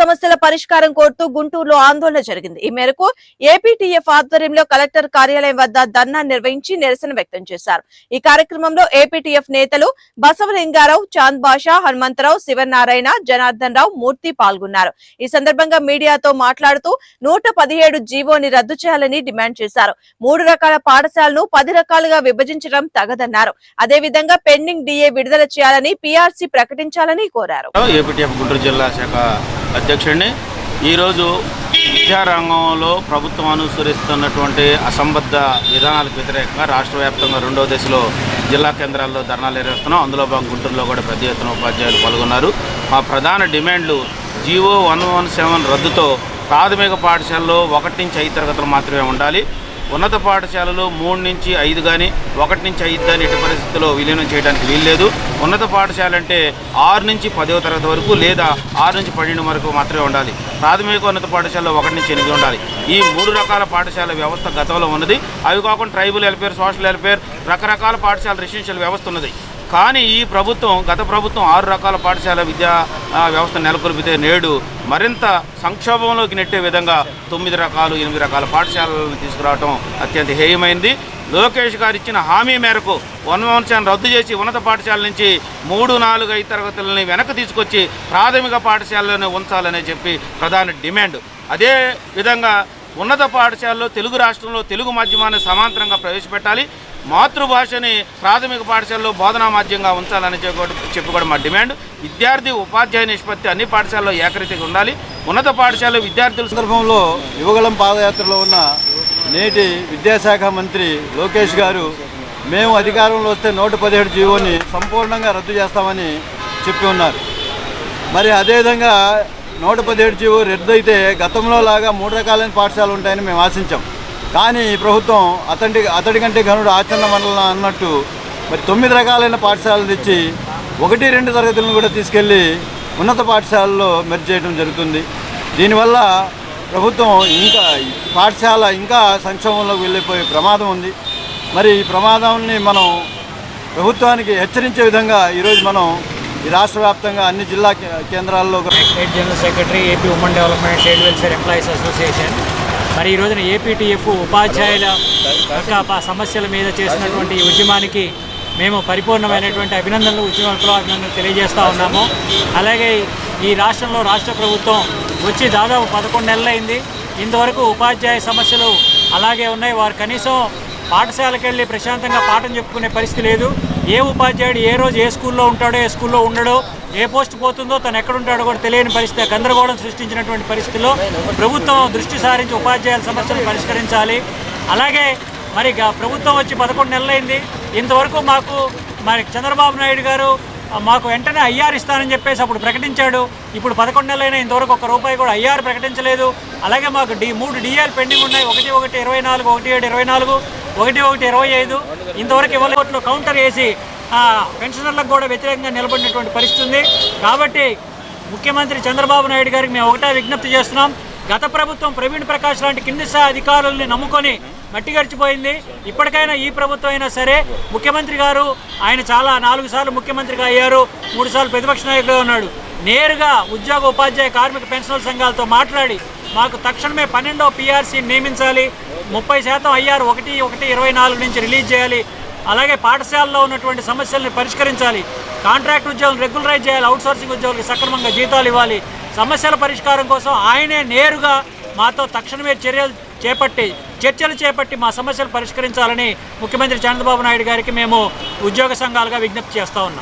సమస్యల పరిష్కారం కోరుతూ గుంటూరులో ఆందోళన జరిగింది. ఈ మేరకు ఏపీటీఎఫ్ ఆధ్వర్యంలో కలెక్టర్ కార్యాలయం వద్ద ధర్నా నిర్వహించి నిరసన వ్యక్తం చేశారు. ఈ కార్యక్రమంలో ఏపీటీఎఫ్ నేతలు బసవలింగారావు చాంద్ బాషా హనుమంతరావు శివనారాయణ జనార్దన్ రావు మూర్తి పాల్గొన్నారు. ఈ సందర్భంగా మీడియాతో మాట్లాడుతూ నూట పదిహేడు జీవోని రద్దు చేయాలని డిమాండ్ చేశారు. మూడు రకాల పాఠశాలను పది రకాలుగా విభజించడం తగదన్నారు. అదేవిధంగా పెండింగ్ డిఏ విడుదల చేయాలని పీఆర్సీ ప్రకటించాలని కోరారు. ఏపీటీఎఫ్ గుంటూరు జిల్లా శాఖ అధ్యక్షుడిని. ఈరోజు విద్యారంగంలో ప్రభుత్వం అనుసరిస్తున్నటువంటి అసంబద్ధ విధానాలకు వ్యతిరేకంగా రాష్ట్ర వ్యాప్తంగా రెండవ దశలో జిల్లా కేంద్రాల్లో ధర్నాలు నిర్వహిస్తున్నాం. అందులో భాగం గుంటూరులో కూడా పెద్ద ఎత్తున ఉపాధ్యాయులు పాల్గొన్నారు. మా ప్రధాన డిమాండ్లు జీవో వన్ వన్ సెవెన్ రద్దుతో ప్రాథమిక పాఠశాలలో ఒకటి నుంచి ఐదు తరగతులు మాత్రమే ఉండాలి. ఉన్నత పాఠశాలలో మూడు నుంచి ఐదు కానీ ఒకటి నుంచి ఐదు కానీ ఎట్టి పరిస్థితుల్లో విలీనం చేయడానికి వీల్లేదు. ఉన్నత పాఠశాల అంటే ఆరు నుంచి పదవ తరగతి వరకు లేదా ఆరు నుంచి పన్నెండు వరకు మాత్రమే ఉండాలి. ప్రాథమిక ఉన్నత పాఠశాలలో ఒకటి నుంచి ఎనిమిది ఉండాలి. ఈ మూడు రకాల పాఠశాల వ్యవస్థ గతంలో ఉన్నది. అవి కాకుండా ట్రైబల్ వెల్ఫేర్ సోషల్ వెల్ఫేర్ రకరకాల పాఠశాల రెసిడెన్షియల్ వ్యవస్థ ఉన్నది. కానీ ఈ ప్రభుత్వం గత ప్రభుత్వం ఆరు రకాల పాఠశాల విద్యా వ్యవస్థ నెలకొల్పితే నేడు మరింత సంక్షోభంలోకి నెట్టే విధంగా తొమ్మిది రకాలు ఎనిమిది రకాల పాఠశాలలను తీసుకురావడం అత్యంత హేయమైంది. లోకేష్ గారు ఇచ్చిన హామీ మేరకు వనవంశాన్ని రద్దు చేసి ఉన్నత పాఠశాల నుంచి మూడు నాలుగు ఐదు తరగతులని వెనక్కి తీసుకొచ్చి ప్రాథమిక పాఠశాలను ఉంచాలని చెప్పి ప్రధాన డిమాండ్. అదే విధంగా ఉన్నత పాఠశాలలో తెలుగు రాష్ట్రంలో తెలుగు మాధ్యమాన్ని సమాంతరంగా ప్రవేశపెట్టాలి. మాతృభాషని ప్రాథమిక పాఠశాలలో బోధనా మాధ్యంగా ఉంచాలని చెప్పి కూడా మా డిమాండ్. విద్యార్థి ఉపాధ్యాయ నిష్పత్తి అన్ని పాఠశాలలో ఏకరీతిగా ఉండాలి. ఉన్నత పాఠశాలలో విద్యార్థుల సందర్భంలో యువగళం పాదయాత్రలో ఉన్న నేటి విద్యాశాఖ మంత్రి లోకేష్ గారు మేము అధికారంలో వస్తే నూట పదిహేడు జీవోని సంపూర్ణంగా రద్దు చేస్తామని చెప్పి ఉన్నారు. మరి అదేవిధంగా నూట పదిహేడు జీవో రద్దు అయితే గతంలో లాగా మూడు రకాలైన పాఠశాలలు ఉంటాయని మేము ఆశించాం. కానీ ఈ ప్రభుత్వం అతడి అతడి కంటే ఘనుడు ఆచరణ మండలం అన్నట్టు మరి తొమ్మిది రకాలైన పాఠశాలలు తెచ్చి ఒకటి రెండు తరగతులను కూడా తీసుకెళ్ళి ఉన్నత పాఠశాలలో మెర్జ్ చేయడం జరుగుతుంది. దీనివల్ల ప్రభుత్వం ఇంకా పాఠశాల ఇంకా సంక్షోభంలోకి వెళ్ళిపోయే ప్రమాదం ఉంది. మరి ఈ ప్రమాదాన్ని మనం ప్రభుత్వానికి హెచ్చరించే విధంగా ఈరోజు మనం ఈ రాష్ట్ర వ్యాప్తంగా అన్ని జిల్లా కే- కేంద్రాల్లో general secretary AP women development child welfare employees association మరి ఈ రోజున ఏపీటీఎఫ్ ఉపాధ్యాయుల యొక్క సమస్యల మీద చేసినటువంటి ఉద్యమానికి మేము పరిపూర్ణమైనటువంటి అభినందనలు ఉద్యమ అభినందనలు తెలియజేస్తూ ఉన్నాము. అలాగే ఈ రాష్ట్రంలో రాష్ట్ర ప్రభుత్వం వచ్చి దాదాపు పదకొండు నెలలైంది. ఇంతవరకు ఉపాధ్యాయ సమస్యలు అలాగే ఉన్నాయి. వారు కనీసం పాఠశాలకు వెళ్ళి ప్రశాంతంగా పాఠం చెప్పుకునే పరిస్థితి లేదు. ఏ ఉపాధ్యాయుడు ఏ రోజు ఏ స్కూల్లో ఉంటాడో ఏ స్కూల్లో ఉండడో ఏ పోస్ట్ పోతుందో తను ఎక్కడుంటాడో కూడా తెలియని పరిస్థితి గందరగోళం సృష్టించినటువంటి పరిస్థితిలో ప్రభుత్వం దృష్టి సారించి ఉపాధ్యాయుల సమస్యలు పరిష్కరించాలి. అలాగే మరి ప్రభుత్వం వచ్చి పదకొండు నెలలైంది. ఇంతవరకు మాకు మరి చంద్రబాబు నాయుడు గారు మాకు వెంటనే ఐఆర్ ఇస్తానని చెప్పేసి అప్పుడు ప్రకటించాడు. ఇప్పుడు పదకొండు నెలలైనా ఇంతవరకు ఒక రూపాయి కూడా ఐఆర్ ప్రకటించలేదు. అలాగే మాకు డి మూడు డిఆర్ పెండింగ్ ఉన్నాయి. ఒకటి ఒకటి ఇరవై నాలుగు ఒకటి ఏడు ఇరవై నాలుగు. ఒకటి ఒకటి ఇరవై ఐదు. ఇంతవరకు ఇవ్వలేట్లో కౌంటర్ వేసి ఆ, పెన్షనర్లకు కూడా వ్యతిరేకంగా నిలబడినటువంటి పరిస్థితి ఉంది. కాబట్టి ముఖ్యమంత్రి చంద్రబాబు నాయుడు గారికి మేము ఒకటే విజ్ఞప్తి చేస్తున్నాం. గత ప్రభుత్వం ప్రవీణ్ ప్రకాష్ లాంటి కింది స్థాయి అధికారుల్ని నమ్ముకొని మట్టి గడిచిపోయింది. ఇప్పటికైనా ఈ ప్రభుత్వం అయినా సరే ముఖ్యమంత్రి గారు ఆయన చాలా నాలుగు సార్లు ముఖ్యమంత్రిగా అయ్యారు. మూడు సార్లు ప్రతిపక్ష నాయకుడిగా ఉన్నాడు. నేరుగా ఉద్యోగ ఉపాధ్యాయ కార్మిక పెన్షనల్ సంఘాలతో మాట్లాడి మాకు తక్షణమే పన్నెండో పీఆర్సీని నియమించాలి. ముప్పై శాతం ఐఆర్ ఒకటి ఒకటి ఇరవై నాలుగు నుంచి రిలీజ్ చేయాలి. అలాగే పాఠశాలలో ఉన్నటువంటి సమస్యల్ని పరిష్కరించాలి. కాంట్రాక్ట్ ఉద్యోగులు రెగ్యులరైజ్ చేయాలి. అవుట్సోర్సింగ్ ఉద్యోగులకు సక్రమంగా జీతాలు ఇవ్వాలి. సమస్యల పరిష్కారం కోసం ఆయనే నేరుగా మాతో తక్షణమే చర్యలు చేపట్టి చర్చలు చేపట్టి మా సమస్యలు పరిష్కరించాలని ముఖ్యమంత్రి చంద్రబాబు నాయుడు గారికి మేము ఉద్యోగ సంఘాలుగా విజ్ఞప్తి చేస్తా ఉన్నాం.